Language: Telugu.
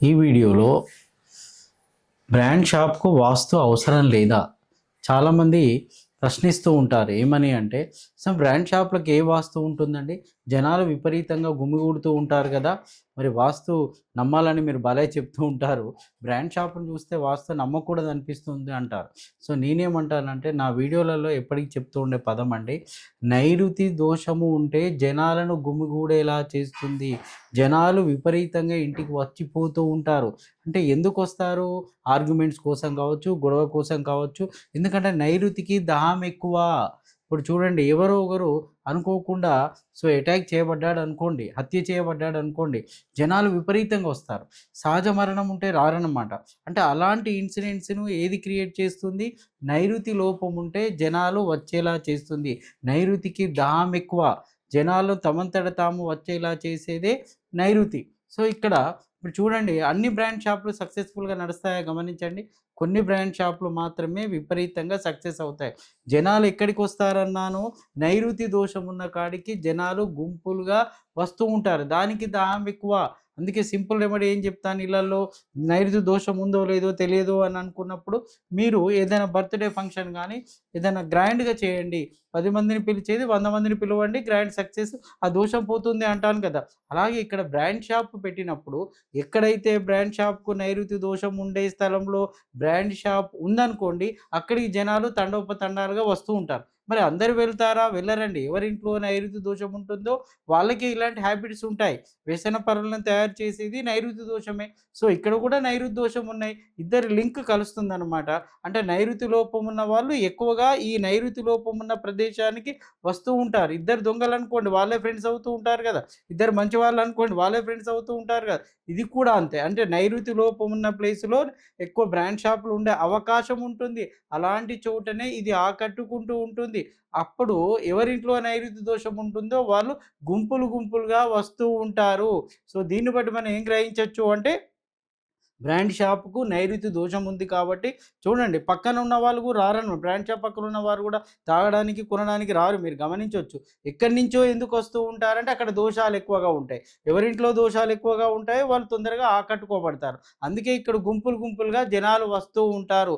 ఈ వీడియోలో బ్రాండ్ షాప్కు వాస్తు అవసరం లేదా? చాలామంది ప్రశ్నిస్తూ ఉంటారు ఏమని అంటే సో బ్రాండ్ షాప్లకు ఏ వాస్తు ఉంటుందండి? జనాలు విపరీతంగా గుమిగూడుతూ ఉంటారు కదా మరి వాస్తు నమ్మాలని మీరు భలే చెప్తూ ఉంటారు. బ్రాండ్ షాప్ను చూస్తే వాస్తు నమ్మకూడదు అనిపిస్తుంది అంటారు. సో నేనేమంటానంటే నా వీడియోలలో ఎప్పటికీ చెప్తూ ఉండే పదం అండి నైరుతి దోషము ఉంటే జనాలను గుమిగూడేలా చేస్తుంది. జనాలు విపరీతంగా ఇంటికి వచ్చిపోతూ ఉంటారు. అంటే ఎందుకు వస్తారు ఆర్గ్యుమెంట్స్ కోసం కావచ్చు గొడవ కోసం కావచ్చు. ఎందుకంటే నైరుతికి దాహం ఎక్కువ. ఇప్పుడు చూడండి ఎవరో ఒకరు అనుకోకుండా సో అటాక్ చేయబడ్డాడు అనుకోండి హత్య చేయబడ్డాడు అనుకోండి జనాలు విపరీతంగా వస్తారు. సహజ మరణం ఉంటే రారనమాట అంటే అలాంటి ఇన్సిడెంట్స్ను ఏది క్రియేట్ చేస్తుంది? నైరుతి లోపం ఉంటే జనాలు వచ్చేలా చేస్తుంది. నైరుతికి దాహం ఎక్కువ. జనాలు తమంతట తాము వచ్చేలా చేసేదే నైరుతి. సో ఇక్కడ ఇప్పుడు చూడండి అన్ని బ్రాండ్ షాపులు సక్సెస్ఫుల్గా నడుస్తాయో గమనించండి. కొన్ని బ్రాండ్ షాపులు మాత్రమే విపరీతంగా సక్సెస్ అవుతాయి. జనాలు ఎక్కడికి వస్తారన్నాను నైరుతి దోషం ఉన్న కాడికి జనాలు గుంపులుగా వస్తూ ఉంటారు. దానికి దాహం ఎక్కువ. అందుకే సింపుల్ రెమెడీ ఏం చెప్తాను? ఇళ్ళల్లో నైరుతి దోషం ఉందో లేదో తెలియదు అని అనుకున్నప్పుడు మీరు ఏదైనా బర్త్డే ఫంక్షన్ కానీ ఏదైనా గ్రాండ్గా చేయండి. పది మందిని పిలిచేది వంద మందిని పిలవండి గ్రాండ్ సక్సెస్ ఆ దోషం పోతుంది అంటాను కదా! అలాగే ఇక్కడ బ్రాండ్ షాప్ పెట్టినప్పుడు ఎక్కడైతే బ్రాండ్ షాప్కు నైరుతి దోషం ఉండే స్థలంలో బ్రాండ్ షాప్ ఉందనుకోండి అక్కడికి జనాలు తండోపతండాలుగా వస్తూ ఉంటారు. మరి అందరు వెళ్తారా? వెళ్ళరండి. ఎవరింట్లో నైరుతి దోషం ఉంటుందో వాళ్ళకి ఇలాంటి హ్యాబిట్స్ ఉంటాయి. వ్యసన పరులను తయారు చేసేది నైరుతి దోషమే. సో ఇక్కడ కూడా నైరుతి దోషం ఉన్నాయి. ఇద్దరు లింక్ కలుస్తుంది అనమాట అంటే నైరుతి లోపం ఉన్న వాళ్ళు ఎక్కువగా ఈ నైరుతి లోపం ఉన్న ప్రదేశానికి వస్తూ ఉంటారు. ఇద్దరు దొంగలు అనుకోండి వాళ్ళే ఫ్రెండ్స్ అవుతూ ఉంటారు కదా. ఇద్దరు మంచి వాళ్ళు అనుకోండి వాళ్ళే ఫ్రెండ్స్ అవుతూ ఉంటారు కదా. ఇది కూడా అంతే. అంటే నైరుతి లోపం ఉన్న ప్లేస్లో ఎక్కువ బ్రాండ్ షాపులు ఉండే అవకాశం ఉంటుంది. అలాంటి చోటనే ఇది ఆకట్టుకుంటూ ఉంటుంది. ఉంటుంది. అప్పుడు ఎవరింట్లో నైరుతి దోషం ఉంటుందో వాళ్ళు గుంపులు గుంపులుగా వస్తూ ఉంటారు. సో దీన్ని బట్టి మనం ఏం గ్రహించవచ్చు అంటే బ్రాండ్ షాప్కు నైరుతి దోషం ఉంది కాబట్టి చూడండి పక్కన ఉన్న వాళ్ళు కూడా రారను బ్రాండ్ షాప్ పక్కన ఉన్న వారు కూడా తాగడానికి కొనడానికి రారు. మీరు గమనించవచ్చు ఎక్కడి నుంచో ఎందుకు వస్తూ ఉంటారంటే అక్కడ దోషాలు ఎక్కువగా ఉంటాయి. ఎవరింట్లో దోషాలు ఎక్కువగా ఉంటాయో వాళ్ళు తొందరగా ఆకట్టుకోబడతారు. అందుకే ఇక్కడ గుంపులు గుంపులుగా జనాలు వస్తూ ఉంటారు.